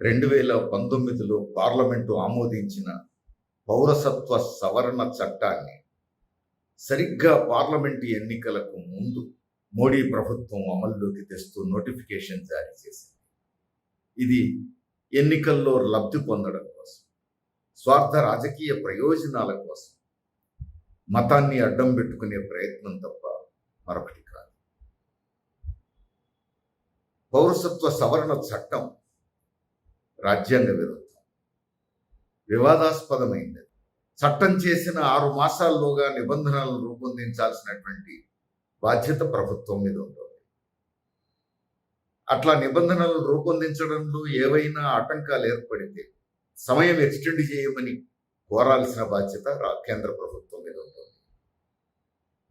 రెండు వేల పంతొమ్మిదిలో పార్లమెంటు ఆమోదించిన పౌరసత్వ సవరణ చట్టాన్ని సరిగ్గా పార్లమెంటు ఎన్నికలకు ముందు మోడీ ప్రభుత్వం అమల్లోకి తెస్తూ నోటిఫికేషన్ జారీ చేసింది. ఇది ఎన్నికల్లో లబ్ధి పొందడం కోసం స్వార్థ రాజకీయ ప్రయోజనాల కోసం మతాన్ని అడ్డం పెట్టుకునే ప్రయత్నం తప్ప మరొకటి కాదు. పౌరసత్వ సవరణ చట్టం రాజ్యాంగ విరుద్ధం. వివాదాస్పదమైంది. చట్టం చేసిన ఆరు మాసాల్లోగా నిబంధనలను రూపొందించాల్సినటువంటి బాధ్యత ప్రభుత్వం మీద ఉంటుంది. అట్లా నిబంధనలు రూపొందించడంలో ఏవైనా ఆటంకాలు ఏర్పడితే సమయం ఎక్స్టెండ్ చేయమని కోరాల్సిన బాధ్యత కేంద్ర ప్రభుత్వం మీద ఉంటుంది.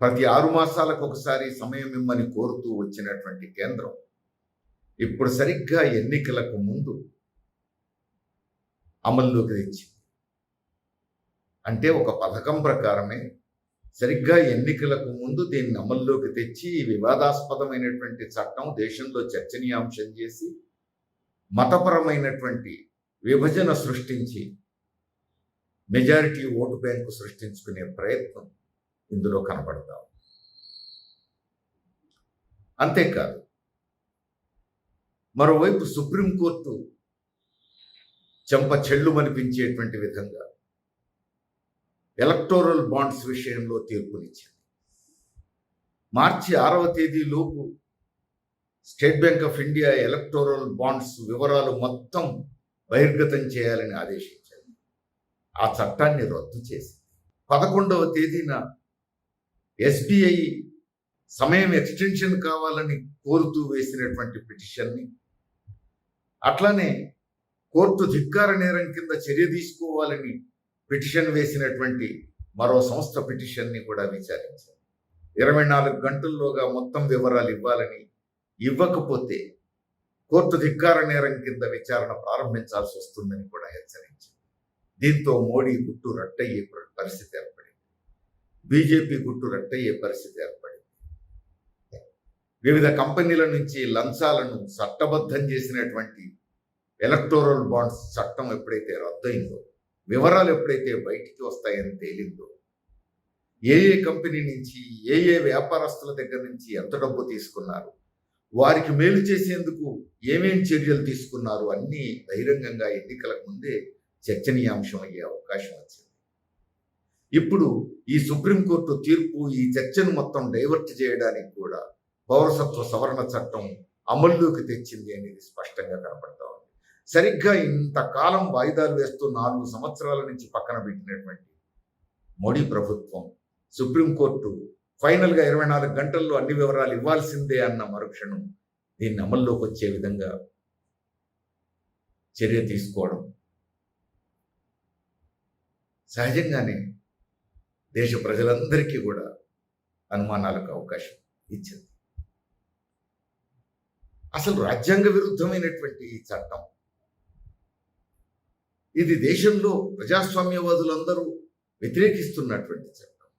ప్రతి ఆరు మాసాలకు ఒకసారి సమయం ఇమ్మని కోరుతూ వచ్చినటువంటి కేంద్రం ఇప్పుడు సరిగ్గా ఎన్నికలకు ముందు అమల్లోకి తెచ్చింది. అంటే ఒక పథకం ప్రకారమే సరిగ్గా ఎన్నికలకు ముందు దీన్ని అమల్లోకి తెచ్చి ఈ వివాదాస్పదమైనటువంటి చట్టం దేశంలో చర్చనీయాంశం చేసి మతపరమైనటువంటి విభజన సృష్టించి మెజారిటీ ఓటు బ్యాంకు సృష్టించుకునే ప్రయత్నం ఇందులో కనబడతాం అంతేకాదు మరోవైపు సుప్రీంకోర్టు చెంప చెల్లుమనిపించేటువంటి విధంగా ఎలక్టోరల్ బాండ్స్ విషయంలో తీర్పునిచ్చింది. మార్చి ఆరవ తేదీలోపు State Bank of India electoral bonds వివరాలు మొత్తం బహిర్గతం చేయాలని ఆదేశించింది. ఆ చట్టాన్ని రద్దు చేసింది. పదకొండవ తేదీన ఎస్బీఐ సమయం ఎక్స్టెన్షన్ కావాలని కోరుతూ వేసినటువంటి పిటిషన్ని అట్లానే కోర్టు ధిక్కార నేరం కింద చర్య తీసుకోవాలని పిటిషన్ వేసినటువంటి మరో సంస్థ పిటిషన్ని కూడా విచారించారు ఇరవై నాలుగు గంటల్లోగా మొత్తం వివరాలు ఇవ్వాలని ఇవ్వకపోతే కోర్టు ధిక్కార నేరం కింద విచారణ ప్రారంభించాల్సి వస్తుందని కూడా హెచ్చరించింది. దీంతో మోడీ గుట్టు రట్టయ్యే పరిస్థితి ఏర్పడింది. బీజేపీ గుట్టు రట్టయ్యే పరిస్థితి ఏర్పడింది. వివిధ కంపెనీల నుంచి లంచాలను చట్టబద్ధం చేసినటువంటి ఎలక్టోరల్ బాండ్స్ చట్టం ఎప్పుడైతే రద్దయిందో వివరాలు ఎప్పుడైతే బయటికి వస్తాయని తేలిందో ఏ ఏ కంపెనీ నుంచి ఏ ఏ వ్యాపారస్తుల దగ్గర నుంచి ఎంత డబ్బు తీసుకున్నారు వారికి మేలు చేసేందుకు ఏమేమి చర్యలు తీసుకున్నారు అన్నీ బహిరంగంగా ఎన్నికలకు ముందే చర్చనీయాంశం అయ్యే అవకాశం వచ్చింది. ఇప్పుడు ఈ సుప్రీంకోర్టు తీర్పు ఈ చర్చను మొత్తం డైవర్ట్ చేయడానికి కూడా పౌరసత్వ సవరణ చట్టం అమల్లోకి తెచ్చింది అనేది స్పష్టంగా కనపడతా ఉంది. సరిగ్గా ఇంతకాలం వాయిదాలు వేస్తూ నాలుగు సంవత్సరాల నుంచి పక్కన పెట్టినటువంటి మోడీ ప్రభుత్వం సుప్రీంకోర్టు ఫైనల్గా ఇరవై నాలుగు గంటల్లో అన్ని వివరాలు ఇవ్వాల్సిందే అన్న మరుక్షణం దీన్ని అమల్లోకి వచ్చే విధంగా చర్య తీసుకోవడం. సహజంగానే దేశ ప్రజలందరికీ కూడా అనుమానాలకు అవకాశం ఇచ్చింది. అసలు రాజ్యాంగ విరుద్ధమైనటువంటి ఈ చట్టం ఇది దేశంలో ప్రజాస్వామ్యవాదులందరూ వ్యతిరేకిస్తున్నటువంటి చట్టం.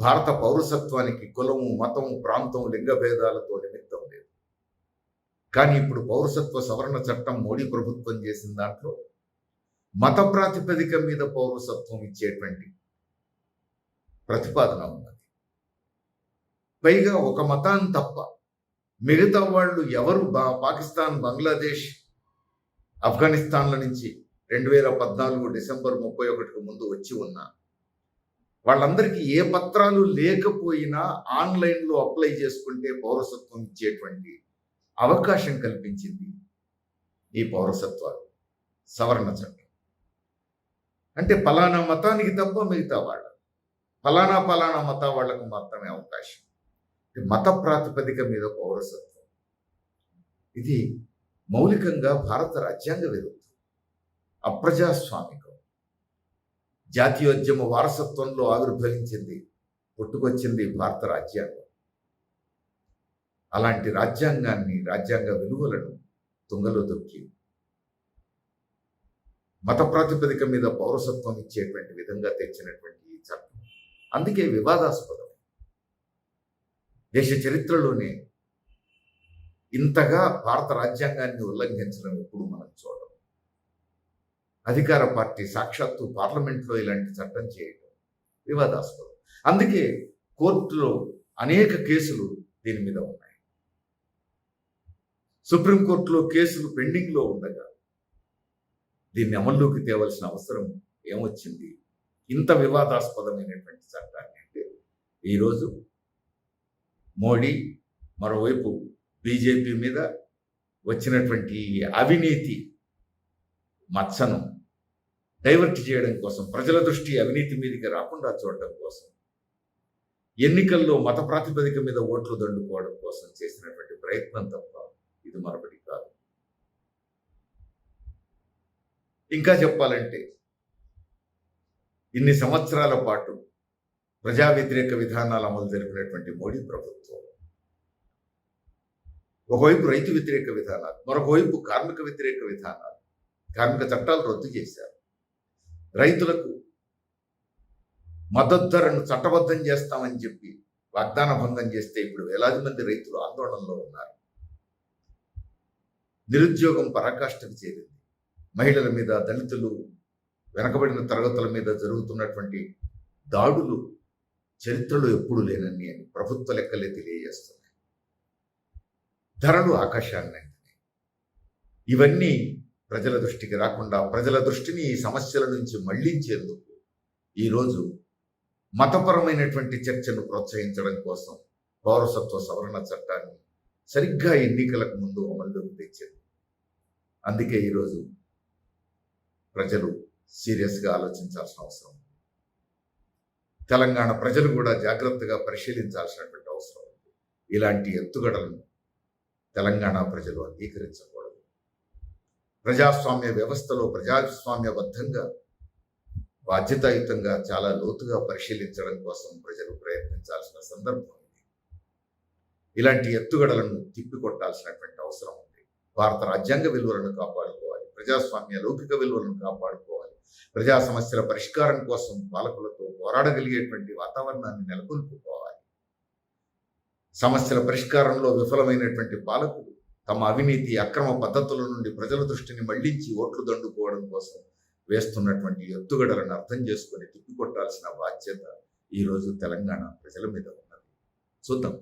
భారత పౌరసత్వానికి కులము మతం ప్రాంతం లింగ భేదాలతో నిమిత్తం లేదు. కానీ ఇప్పుడు పౌరసత్వ సవరణ చట్టం మోడీ ప్రభుత్వం చేసిన దాంట్లో మత ప్రాతిపదిక మీద పౌరసత్వం ఇచ్చేటువంటి ప్రతిపాదన ఉన్నది. పైగా ఒక మతాన్ని తప్ప మిగతా వాళ్ళు ఎవరు బా పాకిస్తాన్ బంగ్లాదేశ్ ఆఫ్ఘనిస్తాన్ల నుంచి రెండు వేల పద్నాలుగు డిసెంబర్ ముప్పై ఒకటికి ముందు వచ్చి ఉన్నా వాళ్ళందరికీ ఏ పత్రాలు లేకపోయినా ఆన్లైన్లో అప్లై చేసుకుంటే పౌరసత్వం ఇచ్చేటువంటి అవకాశం కల్పించింది ఈ పౌరసత్వ సవరణ చట్టం. అంటే పలానా మతానికి తప్ప మిగతా వాళ్ళ ఫలానా ఫలానా మత వాళ్ళకు మాత్రమే అవకాశం. ఇది మత ప్రాతిపదిక మీద పౌరసత్వం. ఇది మౌలికంగా భారత రాజ్యాంగ విరుద్ధం అప్రజాస్వామికం. జాతీయోద్యమ వారసత్వంలో ఆవిర్భవించింది పుట్టుకొచ్చింది భారత రాజ్యాంగం. అలాంటి రాజ్యాంగాన్ని రాజ్యాంగ విలువలను తుంగలో దొక్కి మత ప్రాతిపదిక మీద పౌరసత్వం ఇచ్చేటువంటి విధంగా తెచ్చినటువంటి ఈ చట్టం. అందుకే వివాదాస్పదం. దేశ చరిత్రలోనే ఇంతగా భారత రాజ్యాంగాన్ని ఉల్లంఘించడం ఎప్పుడు మనం చూడడం అధికార పార్టీ సాక్షాత్తు పార్లమెంట్లో ఇలాంటి చట్టం చేయడం వివాదాస్పదం. అందుకే కోర్టులో అనేక కేసులు దీని మీద ఉన్నాయి. సుప్రీంకోర్టులో కేసులు పెండింగ్లో ఉండగా దీన్ని అమల్లోకి తేవలసిన అవసరం ఏమొచ్చింది? ఇంత వివాదాస్పదమైనటువంటి చట్టాన్ని అంటే ఈరోజు మోడీ మరోవైపు బీజేపీ మీద వచ్చినటువంటి అవినీతి మచ్చను డైవర్ట్ చేయడం కోసం ప్రజల దృష్టి అవినీతి మీదకి రాకుండా చూడడం కోసం ఎన్నికల్లో మత ప్రాతిపదిక మీద ఓట్లు దండుకోవడం కోసం చేసినటువంటి ప్రయత్నం తప్ప ఇది మరొకటి కాదు. ఇంకా చెప్పాలంటే ఇన్ని సంవత్సరాల పాటు ప్రజా వ్యతిరేక విధానాలు అమలు జరిపినటువంటి మోడీ ప్రభుత్వం ఒకవైపు రైతు వ్యతిరేక విధానాలు మరొకవైపు కార్మిక వ్యతిరేక విధానాలు కార్మిక చట్టాలు రద్దు చేశారు. రైతులకు మద్దతు ధరను చట్టబద్ధం చేస్తామని చెప్పి వాగ్దాన భంగం చేస్తే ఇప్పుడు వేలాది మంది రైతులు ఆందోళనలో ఉన్నారు. నిరుద్యోగం పరాకాష్ఠకు చేరింది. మహిళల మీద దళితులు వెనకబడిన తరగతుల మీద జరుగుతున్నటువంటి దాడులు చరిత్రలో ఎప్పుడూ లేనని అని ప్రభుత్వ లెక్కలే తెలియజేస్తుంది ధరలు ఆకాశాన్ని. ఇవన్నీ ప్రజల దృష్టికి రాకుండా ప్రజల దృష్టిని ఈ సమస్యల నుంచి మళ్ళించేందుకు ఈరోజు మతపరమైనటువంటి చర్చను ప్రోత్సహించడం కోసం పౌరసత్వ సవరణ చట్టాన్ని సరిగ్గా ఎన్నికలకు ముందు అమల్లోకి తెచ్చారు. అందుకే ఈరోజు ప్రజలు సీరియస్గా ఆలోచించాల్సిన అవసరం తెలంగాణ ప్రజలు కూడా జాగ్రత్తగా పరిశీలించాల్సినటువంటి అవసరం ఇలాంటి ఎత్తుగడలను తెలంగాణ ప్రజలు అంగీకరించకూడదు. ప్రజాస్వామ్య వ్యవస్థలో ప్రజాస్వామ్యబద్ధంగా బాధ్యతాయుతంగా చాలా లోతుగా పరిశీలించడం కోసం ప్రజలు ప్రయత్నించాల్సిన సందర్భం ఇది ఇలాంటి ఎత్తుగడలను తిప్పికొట్టాల్సినటువంటి అవసరం ఉంది. భారత రాజ్యాంగ విలువలను కాపాడుకోవాలి. ప్రజాస్వామ్య లౌకిక విలువలను కాపాడుకోవాలి. ప్రజా సమస్యల పరిష్కారం కోసం పాలకులతో పోరాడగలిగేటువంటి వాతావరణాన్ని నెలకొల్పుకోవాలి. సమస్యల పరిష్కారంలో విఫలమైనటువంటి పాలకులు తమ అవినీతి అక్రమ పద్ధతుల నుండి ప్రజల దృష్టిని మళ్ళించి ఓట్లు దండుకోవడం కోసం వేస్తున్నటువంటి ఎత్తుగడలను అర్థం చేసుకొని తిప్పికొట్టాల్సిన బాధ్యత ఈరోజు తెలంగాణ ప్రజల మీద ఉన్నది. చూద్దాం.